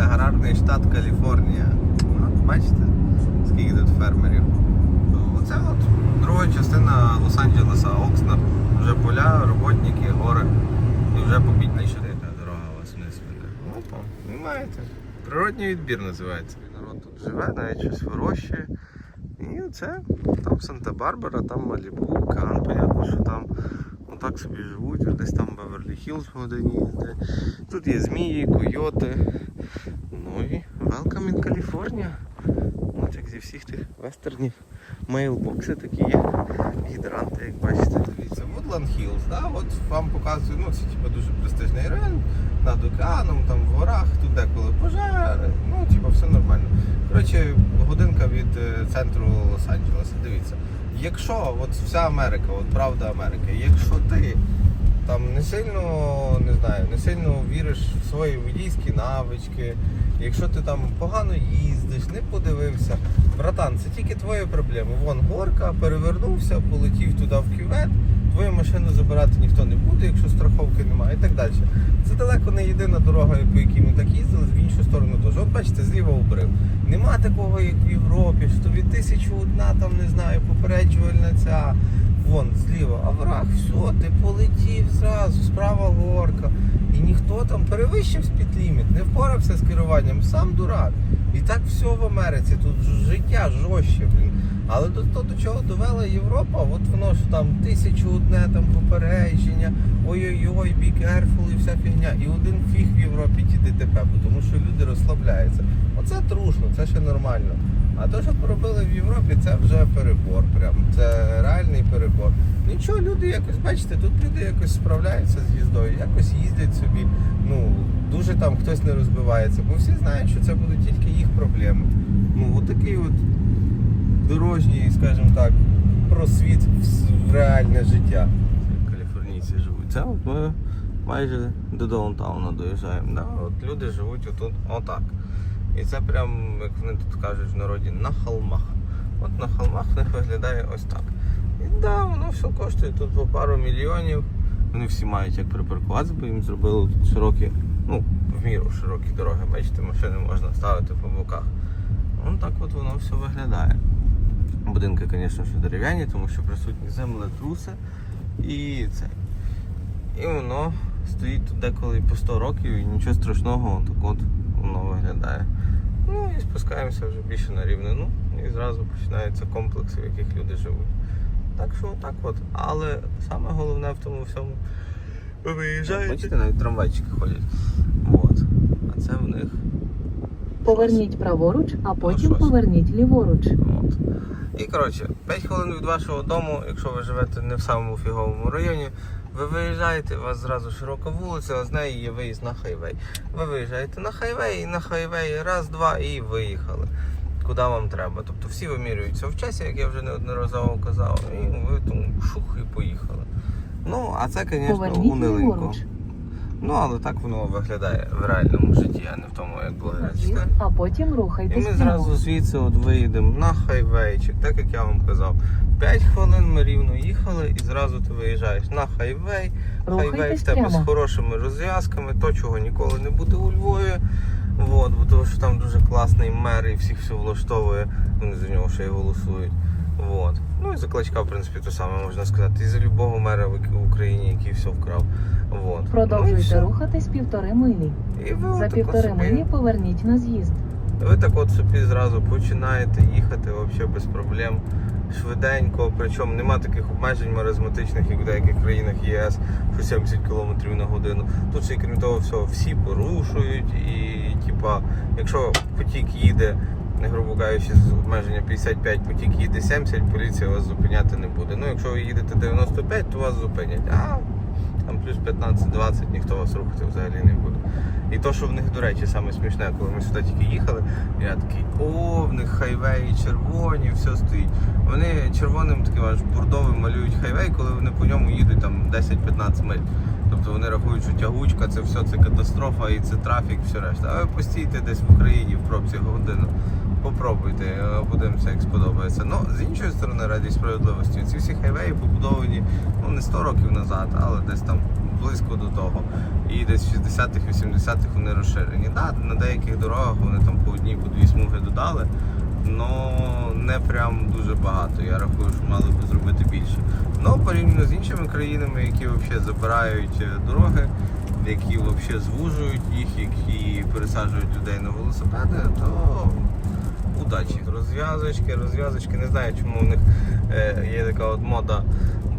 аграрний штат Каліфорнія. От, бачите, скільки тут фермерів. Оце от друга частина Лос-Анджелеса, Окснар. Вже поля, роботники, гори. І вже побітніше яка дорога вас вниз веде. Опа, ви маєте. Природній відбір називається. Народ тут живе, навіть щось вирощує. І оце там Санта-Барбара, там Малібу, Кан, понятно, що там отак собі живуть, десь там Беверлі Хіллз в годині. Тут є змії, койоти. Ну і welcome in California. От як зі всіх тих вестернів. Мейлбокси такі є. Гідранти, як бачите. Дивіться, Woodland Hills, да? от вам показую, ну це типу, дуже престижний район, над океаном, там в горах, тут деколи пожежі, ну типу, все нормально. Коротше, годинка від е, центру Лос-Анджелеса. Дивіться, якщо от вся Америка, от правда Америки, якщо ти там не сильно не знаю, не сильно віриш в свої водійські навички, якщо ти там погано їздиш, не подивився, братан, це тільки твої проблеми. Вон горка, перевернувся, полетів туди в кювет, твою машину забирати ніхто не буде, якщо страховки немає і так далі. Це далеко не єдина дорога, по якій ми так їздили, в іншу сторону теж. От бачите, зліва обрив. Нема такого, як в Європі, що від тисячу одна там не знаю, попереджувальна ця. Вон зліва, а враг, все, ти полетів зразу, справа горка. І ніхто там перевищив спідліміт, не впорався з керуванням, сам дурак. І так все в Америці, тут життя жорстче, блін. Але до того, до чого довела Європа, от воно ж там тисячу одне там попередження, ой-ой-ой, be careful і вся фігня. І один фіг в Європі ті ДТП, тому що люди розслабляються. Оце трушно, це ще нормально. А те, що поробили в Європі, це вже перебор. Прям. Це реальний перебор. Нічого, люди якось, бачите, тут люди якось справляються з їздою, якось їздять собі. Ну, дуже там хтось не розбивається, бо всі знають, що це будуть тільки їх проблеми. Ну, отакий от дорожній, скажімо так, просвіт в реальне життя. Каліфорнійці живуть. Це от ми майже до даунтауна доїжджаємо. Да? От люди живуть отут отак. І це прям, як вони тут кажуть в народі, на холмах. От на холмах в них виглядає ось так. І да, воно все коштує тут по пару мільйонів. Вони всі мають як припаркуватися, бо їм зробили тут широкі, ну, в міру широкі дороги. Бачите, машини можна ставити по боках. Ну так от воно все виглядає. Будинки, звісно, що дерев'яні, тому що присутні землетруси і це. І воно стоїть тут деколи по 100 років і нічого страшного, так от воно виглядає. Ну і спускаємося вже більше на рівнину і зразу починаються комплекси, в яких люди живуть. Так що так от. Але саме головне в тому всьому. Ви виїжджаєте. Бачите, навіть трамвайчики ходять. От. А це в них. Поверніть праворуч, а потім щось. поверніть ліворуч. От. І коротше, 5 хвилин від вашого дому, якщо ви живете не в самому фіговому районі, ви виїжджаєте, у вас зразу широка вулиця, а з неї є виїзд на хайвей. Ви виїжджаєте на хайвей, і на хайвей раз, два і виїхали. Куди вам треба. Тобто всі вимірюються в часі, як я вже неодноразово казав, і ви тому шух і поїхали. Ну, а це, звісно, ліворуч. Ну, але так воно виглядає в реальному житті, а не в тому, як блогери З'їзд, а потім І ми зразу звідси от виїдемо на хайвейчик, так як я вам казав. 5 хвилин ми рівно їхали і зразу ти виїжджаєш на хайвей. Хайвей в тебе прямо. з хорошими розв'язками, то чого ніколи не буде у Львові. От, бо тому що там дуже класний мер і всіх все влаштовує. Вони за нього ще й голосують. От. Ну і за клачка, в принципі, те саме можна сказати. І за любого мера в Україні, який все вкрав. От. Ну, Продовжуйте все. рухатись півтори милі. І ви За півтори собі- милі поверніть на з'їзд. ви так от собі зразу починаєте їхати взагалі без проблем. Швиденько, причому нема таких обмежень маразматичних, як в деяких країнах ЄС, що 70 км на годину. Тут ще крім того всього, всі порушують, і типа, якщо потік їде, не грубо кажучи, з обмеження 55, потік їде 70, поліція вас зупиняти не буде. Ну, якщо ви їдете 95, то вас зупинять. А там плюс 15-20, ніхто вас рухати взагалі не буде. І то, що в них, до речі, саме смішне, коли ми сюди тільки їхали, я такий, о, в них хайвеї червоні, все стоїть. Вони червоним таким аж бурдовим малюють хайвей, коли вони по ньому їдуть там 10-15 миль. Тобто вони рахують, що тягучка, це все це катастрофа і це трафік, все решта. А ви постійте десь в Україні в пробці годину. Попробуйте, е, подивимося, як сподобається. Ну, з іншої сторони, раді справедливості, ці всі хайвеї побудовані ну, не 100 років назад, але десь там близько до того. І десь в 60-х, 80-х вони розширені. Да, на деяких дорогах вони там по одній, по дві смуги додали, але не прям дуже багато. Я рахую, що мали б зробити більше. Ну, порівняно з іншими країнами, які взагалі забирають е, дороги, які взагалі звужують їх, які пересаджують людей на велосипеди, то удачі. Розв'язочки, розв'язочки. Не знаю, чому у них е, є така от мода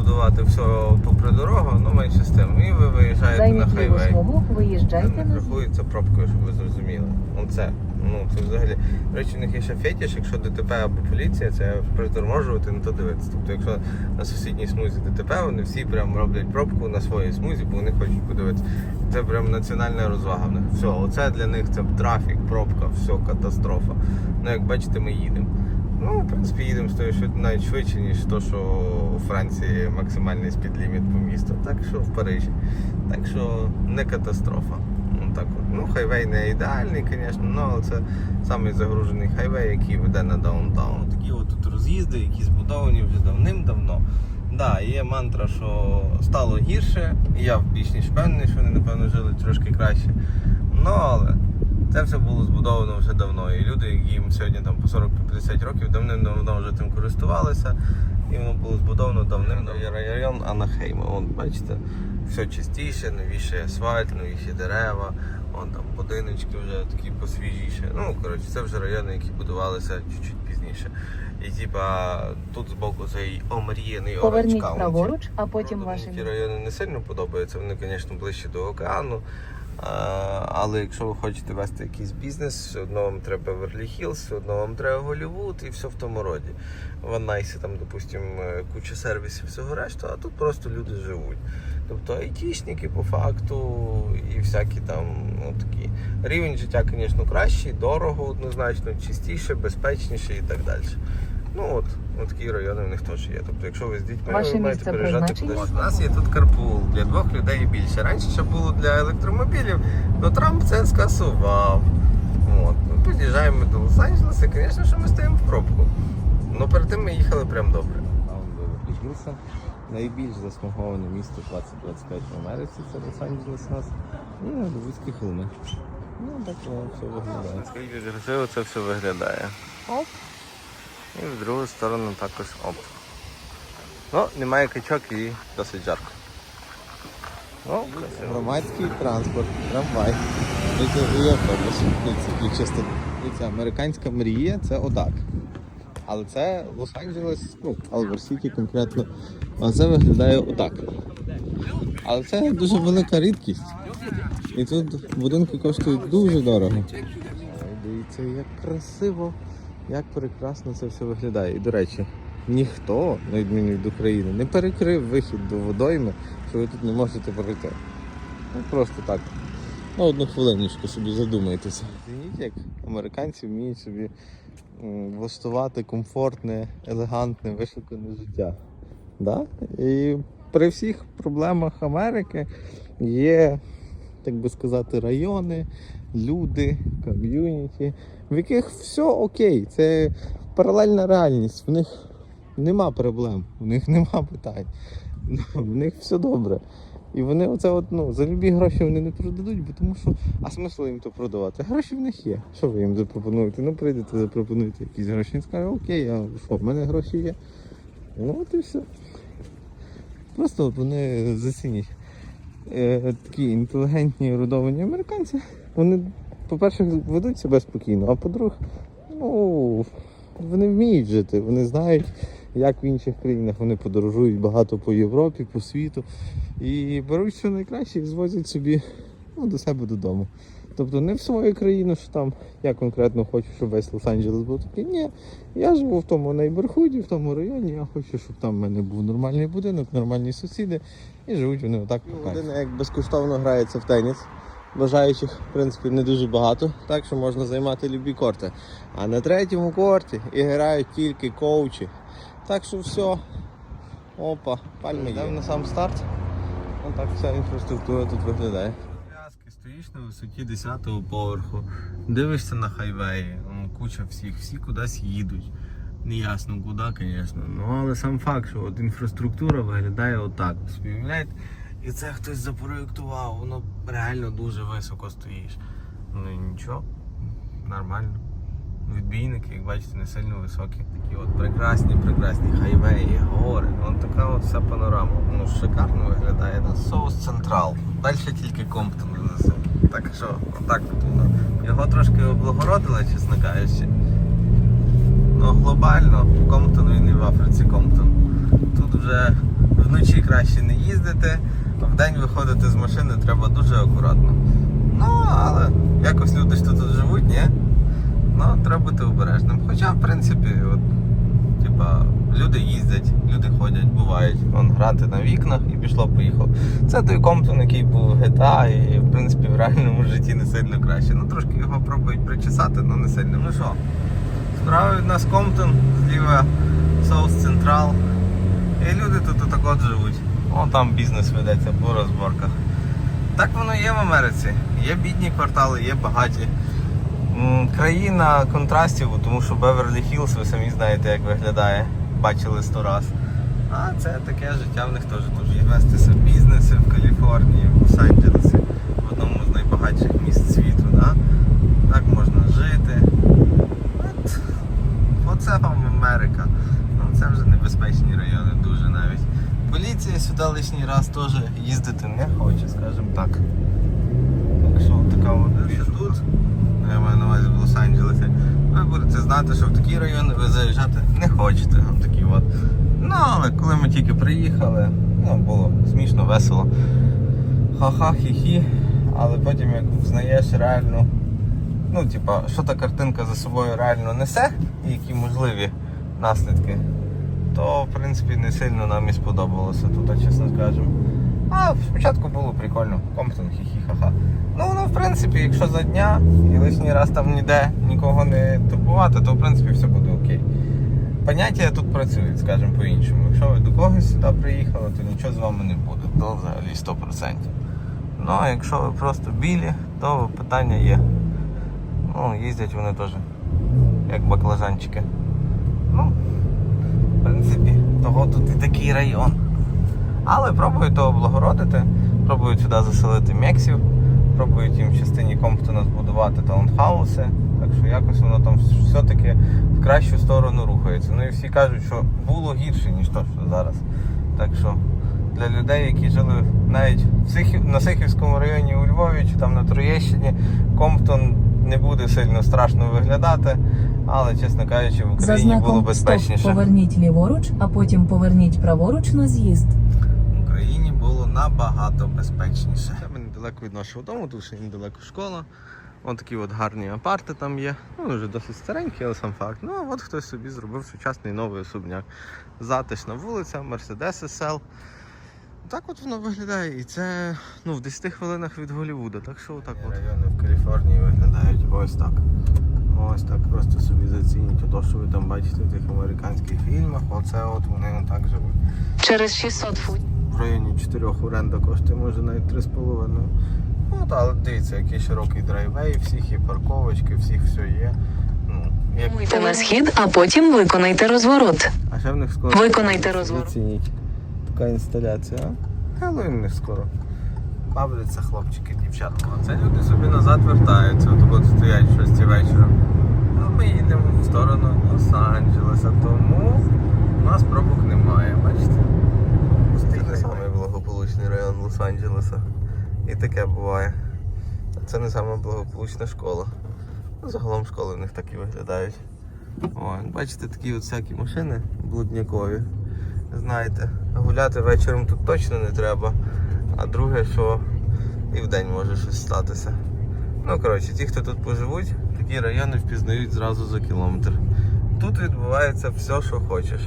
будувати все попри дорогу, ну менше з тим. І ви виїжджаєте на Займіть ліву хайвей. смугу, виїжджайте на рахується пробкою, щоб ви зрозуміли. Оце. Ну, це взагалі. До речі, у них є ще фетіш, якщо ДТП або поліція, це приторможувати, на то дивитися. Тобто, якщо на сусідній смузі ДТП, вони всі прям роблять пробку на своїй смузі, бо вони хочуть подивитися. Це прям національна розвага в них. Все, оце для них це трафік, пробка, все, катастрофа. Ну, як бачите, ми їдемо. Ну, в принципі, їдемо з тою навіть швидше, ніж то, що у Франції максимальний спідліміт по місту. Так що в Парижі. Так що не катастрофа. Ну, так от. ну хайвей не ідеальний, звісно, ну, але це самий загружений хайвей, який веде на даунтаун. Такі от роз'їзди, які збудовані вже давним-давно. Да, є мантра, що стало гірше, і я більш ніж впевнений, що вони, напевно, жили трошки краще. Ну, але це все було збудовано вже давно. І люди, які їм сьогодні там по 40-50 років, давним-давно вже тим користувалися. І воно було збудовано давним Є район Анахейма. От бачите, все чистіше, новіший асфальт, новіші дерева, вон там будиночки вже такі посвіжіші. Ну, коротше, це вже райони, які будувалися чуть-чуть пізніше. І типа тут збоку цей омріяний Поверніть праворуч, а потім ті райони не сильно подобаються, вони, звісно, ближче до океану. Але якщо ви хочете вести якийсь бізнес, все одно вам треба Беверлі Хіллз, все одно вам треба Голлівуд і все в тому роді. В Анайсі там, допустимо, куча сервісів всього решту, а тут просто люди живуть. Тобто айтішники по факту і всякі там ну, такі. Рівень життя, звісно, кращий, дорого однозначно, чистіше, безпечніше і так далі. Ну от, от такі райони в них теж є. Тобто, якщо ви з дітьми Ваше ви маєте місце переїжджати призначення? кудись. У нас є тут карпул для двох людей і більше. Раніше ще було для електромобілів, але Трамп це скасував. От. Ми під'їжджаємо до Лос-Анджелеса, і, звісно, що ми стоїмо в пробку. Ну перед тим ми їхали прям добре. Найбільш засмаговане місто 2025 в Америці це Лос-Анджелес у нас. І Львівські холми. Ну, так воно все виглядає. Скільки красиво це все виглядає. Оп. І в другу сторону також оп. Ну, немає качок і досить жарко. Ну, Громадський транспорт, трамвай. Це американська мрія, це отак. Але це Лос-Анджелес, ну, Алвер Сіті конкретно. А це виглядає отак. Але це дуже велика рідкість. І тут будинки коштують дуже дорого. Дивіться, як красиво, як прекрасно це все виглядає. І до речі, ніхто, на відміну від України, не перекрив вихід до водойми, що ви тут не можете пройти. Ну просто так. На одну хвилиночку собі задумайтеся. Змініть, як американці вміють собі влаштувати комфортне, елегантне, вишукане життя. Да? І при всіх проблемах Америки є, так би сказати, райони, люди, ком'юніті, в яких все окей. Це паралельна реальність. В них нема проблем, в них нема питань. В них все добре. І вони оце от, ну, за любі гроші вони не продадуть, бо тому що, а смисл їм то продавати? Гроші в них є. Що ви їм запропонуєте? Ну прийдете, запропонуєте якісь гроші. Він скаже, окей, а що, в мене гроші є. Ну от і все. Просто вони зацінять. Е, такі інтелігентні родовані американці, вони, по-перше, ведуть себе спокійно, а по-друге, ну, вони вміють жити, вони знають, як в інших країнах вони подорожують багато по Європі, по світу. І беруть все найкраще і звозять собі ну, до себе додому. Тобто не в свою країну, що там я конкретно хочу, щоб весь Лос-Анджелес був такий. Ні, я живу в тому найберхуді, в тому районі, я хочу, щоб там в мене був нормальний будинок, нормальні сусіди, і живуть вони отак. Людина як безкоштовно грається в теніс. Бажаючих, в принципі, не дуже багато, так що можна займати любі корти. А на третьому корті і грають тільки коучі. Так що все. Опа, пальми є. на сам старт. Отак вся інфраструктура тут виглядає. На висоті 10-го поверху, дивишся на хайвеї, куча всіх, всі кудись їдуть. Неясно куди, звісно. Ну але сам факт, що от інфраструктура виглядає отак. Собі уявляєте, І це хтось запроєктував, воно реально дуже високо стоїш. Ну нічого, нормально. Відбійники, як бачите, не сильно високі. Такі от прекрасні, прекрасні хайвеї, гори. Вон така от вся панорама. Ну шикарно виглядає соус Централ. Далі тільки Комптон внизу. Так що, отак от воно. Його трошки облагородили, чесно кажучи. Ну глобально, Комптон він і в Африці Комптон. Тут вже вночі краще не їздити, а вдень виходити з машини треба дуже акуратно. Ну, але якось люди ж тут живуть, ні? Ну, треба бути обережним. Хоча, в принципі, от, типа, люди їздять, люди ходять, бувають. Вон грати на вікнах пішло поїхав. Це той Комптон, який був в GTA, і в принципі в реальному житті не сильно краще. Ну трошки його пробують причесати, але не сильно. Ну що? Справа від нас Комптон, зліва Соус Централ. І люди тут отак от живуть. О, там бізнес ведеться по розборках. Так воно є в Америці. Є бідні квартали, є багаті. Країна контрастів, тому що Беверлі Хіллз, ви самі знаєте, як виглядає. Бачили сто раз. А це таке життя в них теж тут є. Вестися бізнеси в Каліфорнії, в Лос-Анджелесі, в одному з найбагатших міст світу. Да? Так можна жити. От, оце вам Америка. Ну, це вже небезпечні райони дуже навіть. Поліція сюди лишній раз теж їздити не хоче, скажімо так. Так що така от тут, ну, я маю на увазі в Лос-Анджелесі, ви будете знати, що в такі райони ви заїжджати не хочете. От такі от. Ну, але коли ми тільки приїхали, ну, було смішно, весело. Ха-ха, хі-хі. Але потім як взнаєш реально, ну, типа, що та картинка за собою реально несе, і які можливі наслідки, то в принципі не сильно нам і сподобалося тут, чесно скажемо. А спочатку було прикольно, Комптон, хі-хі-ха-ха. Ну воно в принципі, якщо за дня і лишній раз там ніде нікого не турбувати, то в принципі все буде окей. Поняття тут працюють, скажімо по-іншому. Якщо ви до когось сюди приїхали, то нічого з вами не буде. То взагалі 100%. Ну а якщо ви просто білі, то питання є. Ну, їздять вони теж як баклажанчики. Ну, в принципі, того тут і такий район. Але пробують то облагородити, пробують сюди заселити мексів, пробують їм в частині Комптона збудувати таунхауси. Так що якось воно там все-таки в кращу сторону рухається. Ну і всі кажуть, що було гірше, ніж то, що зараз. Так що для людей, які жили навіть в Сихів, на Сихівському районі у Львові чи там на Троєщині, Комптон не буде сильно страшно виглядати, але, чесно кажучи, в За Україні було знаком «Стоп» безпечніше. поверніть ліворуч, а потім поверніть праворуч на з'їзд. В Україні було набагато безпечніше. Це ми недалеко від нашого дому, тут ще недалеко школа. Ось такі от гарні апарти там є. Ну, вже досить старенькі, але сам факт. Ну, а от хтось собі зробив сучасний новий особняк. Затишна вулиця, Mercedes SL. Так от воно виглядає. І це ну, в 10 хвилинах від Голлівуда. Так що отак от. Райони в Каліфорнії виглядають ось так. Ось так. Просто собі зацініть те, що ви там бачите в тих американських фільмах. Оце от вони отак живуть. Через 600 футів. В районі 4 оренда коштує може навіть 3,5. Ну, та, дивіться, який широкий драйвей, всіх є парковочки, всіх все є. Ну, як... Йдете на схід, а потім виконайте розворот. А ще в них скоро. Виконайте розворот. Оцініть. Така інсталяція. Хеллоуін в них скоро. Бавляться хлопчики, дівчатка. Це люди собі назад вертаються, от стоять в 6 вечора. А ми їдемо в сторону Лос-Анджелеса, тому у нас пробок немає, бачите? Це не самий благополучний район Лос-Анджелеса. І таке буває. Це не сама благополучна школа. Ну, загалом школи в них так і виглядають. О, бачите, такі от всякі машини блуднякові. Знаєте, гуляти вечором тут точно не треба. А друге, що і вдень може щось статися. Ну, коротше, ті, хто тут поживуть, такі райони впізнають зразу за кілометр. Тут відбувається все, що хочеш.